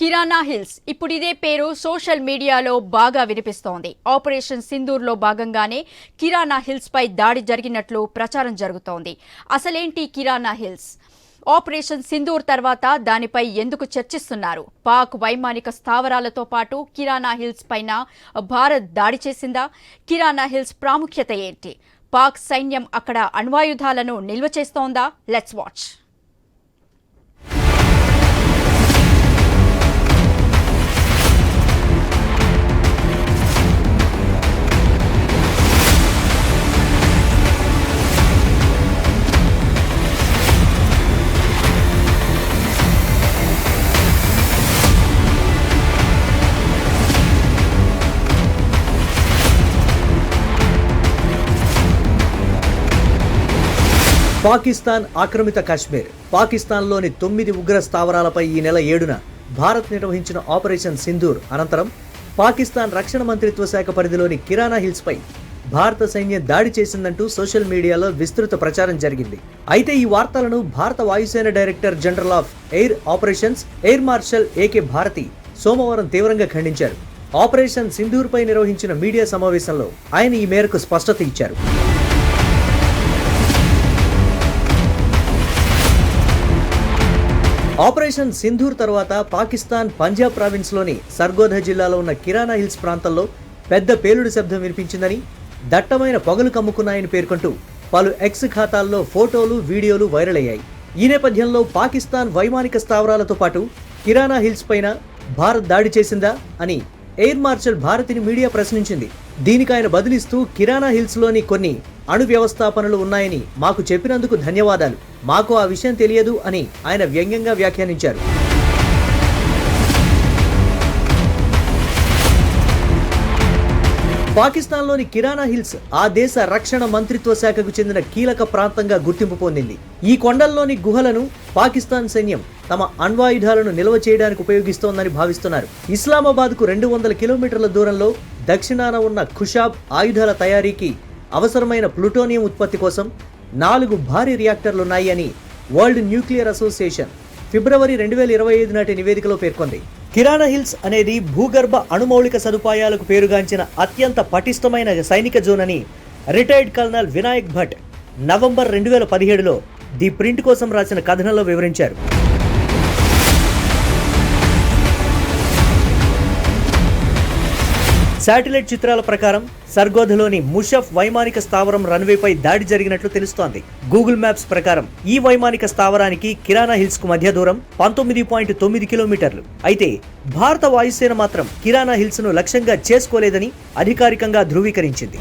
కిరాణా hills. ఇప్పుడు ఇదే పేరు సోషల్ మీడియాలో బాగా వినిపిస్తోంది. ఆపరేషన్ సింధూర్లో భాగంగానే కిరాణా హిల్స్ పై దాడి జరిగినట్లు ప్రచారం జరుగుతోంది. అసలేంటి కిరాణా హిల్స్? ఆపరేషన్ సింధూర్ తర్వాత దానిపై ఎందుకు చర్చిస్తున్నారు? పాక్ వైమానిక స్థావరాలతో పాటు కిరాణా హిల్స్ పైన భారత్ దాడి చేసిందా? కిరాణా హిల్స్ ప్రాముఖ్యత ఏంటి? పాక్ సైన్యం అక్కడ అణ్వాయుధాలను నిల్వ చేస్తోందా? లెట్స్ వాచ్ పాకిస్తాన్ ఆక్రమిత కాశ్మీర్. పాకిస్తాన్లోని తొమ్మిది ఉగ్ర స్థావరాలపై ఈ నెల ఏడున భారత్ నిర్వహించిన ఆపరేషన్ సింధూర్ అనంతరం పాకిస్తాన్ రక్షణ మంత్రిత్వ శాఖ పరిధిలోని కిరాణా హిల్స్పై భారత సైన్యం దాడి చేసిందంటూ సోషల్ మీడియాలో విస్తృత ప్రచారం జరిగింది. అయితే ఈ వార్తలను భారత వాయుసేన director general of air operations air marshal AK Bharti సోమవారం తీవ్రంగా ఖండించారు. ఆపరేషన్ సింధూర్పై నిర్వహించిన మీడియా సమావేశంలో ఆయన ఈ మేరకు స్పష్టత ఇచ్చారు. ఆపరేషన్ సింధూర్ తర్వాత పాకిస్తాన్ పంజాబ్ ప్రావిన్స్లోని సర్గోధ జిల్లాలో ఉన్న కిరాణా హిల్స్ ప్రాంతంలో పెద్ద పేలుడు శబ్దం వినిపించిందని దట్టమైన పొగలు కమ్ముకున్నాయని పేర్కొంటూ పలు ఎక్స్ ఖాతాల్లో ఫోటోలు వీడియోలు వైరల్ అయ్యాయి. ఈ నేపథ్యంలో పాకిస్తాన్ వైమానిక స్థావరాలతో పాటు కిరాణా హిల్స్ పైన భారత్ దాడి చేసిందా అని ఎయిర్ మార్షల్ భారతిని మీడియా ప్రశ్నించింది. దీనికి ఆయన బదిలిస్తూ కిరాణా హిల్స్లోని కొన్ని అణు వ్యవస్థాపనలు ఉన్నాయని మాకు చెప్పినందుకు ధన్యవాదాలు. మాకు ఆ విషయం తెలియదు అని ఆయన వ్యంగ్యంగా వ్యాఖ్యానించారు. పాకిస్తాన్లోని కిరాణా హిల్స్ ఆ దేశ రక్షణ మంత్రిత్వ శాఖకు చెందిన కీలక ప్రాంతంగా గుర్తింపు పొందింది. ఈ కొండల్లోని గుహలను పాకిస్తాన్ సైన్యం తమ అణ్వాయుధాలను నిల్వ చేయడానికి ఉపయోగిస్తోందని భావిస్తున్నారు. ఇస్లామాబాద్కు రెండు వందల కిలోమీటర్ల దూరంలో దక్షిణాన ఉన్న ఖుషాబ్ ఆయుధాల తయారీకి అవసరమైన ప్లూటోనియం ఉత్పత్తి కోసం నాలుగు భారీ రియాక్టర్లున్నాయి అని వరల్డ్ న్యూక్లియర్ అసోసియేషన్ ఫిబ్రవరి రెండు వేల ఇరవై ఐదు నాటి నివేదికలో పేర్కొంది. కిరాణా హిల్స్ అనేది భూగర్భ అణుమౌలిక సదుపాయాలకు పేరుగాంచిన అత్యంత పటిష్టమైన సైనిక జోన్ అని retired colonel Vinayak Bhat November రెండు వేల పదిహేడులో ది ప్రింట్ కోసం రాసిన కథనంలో వివరించారు. శాటిలైట్ చిత్రాల ప్రకారం సర్గోధలోని ముషఫ్ వైమానిక స్థావరం రన్వేపై దాడి జరిగినట్లు తెలుస్తోంది. గూగుల్ మ్యాప్స్ ప్రకారం ఈ వైమానిక స్థావరానికి కిరాణా హిల్స్కు మధ్య దూరం పంతొమ్మిది పాయింట్ తొమ్మిది కిలోమీటర్లు. అయితే భారత వాయుసేన మాత్రం కిరాణా హిల్స్ను లక్ష్యంగా చేసుకోలేదని అధికారికంగా ధృవీకరించింది.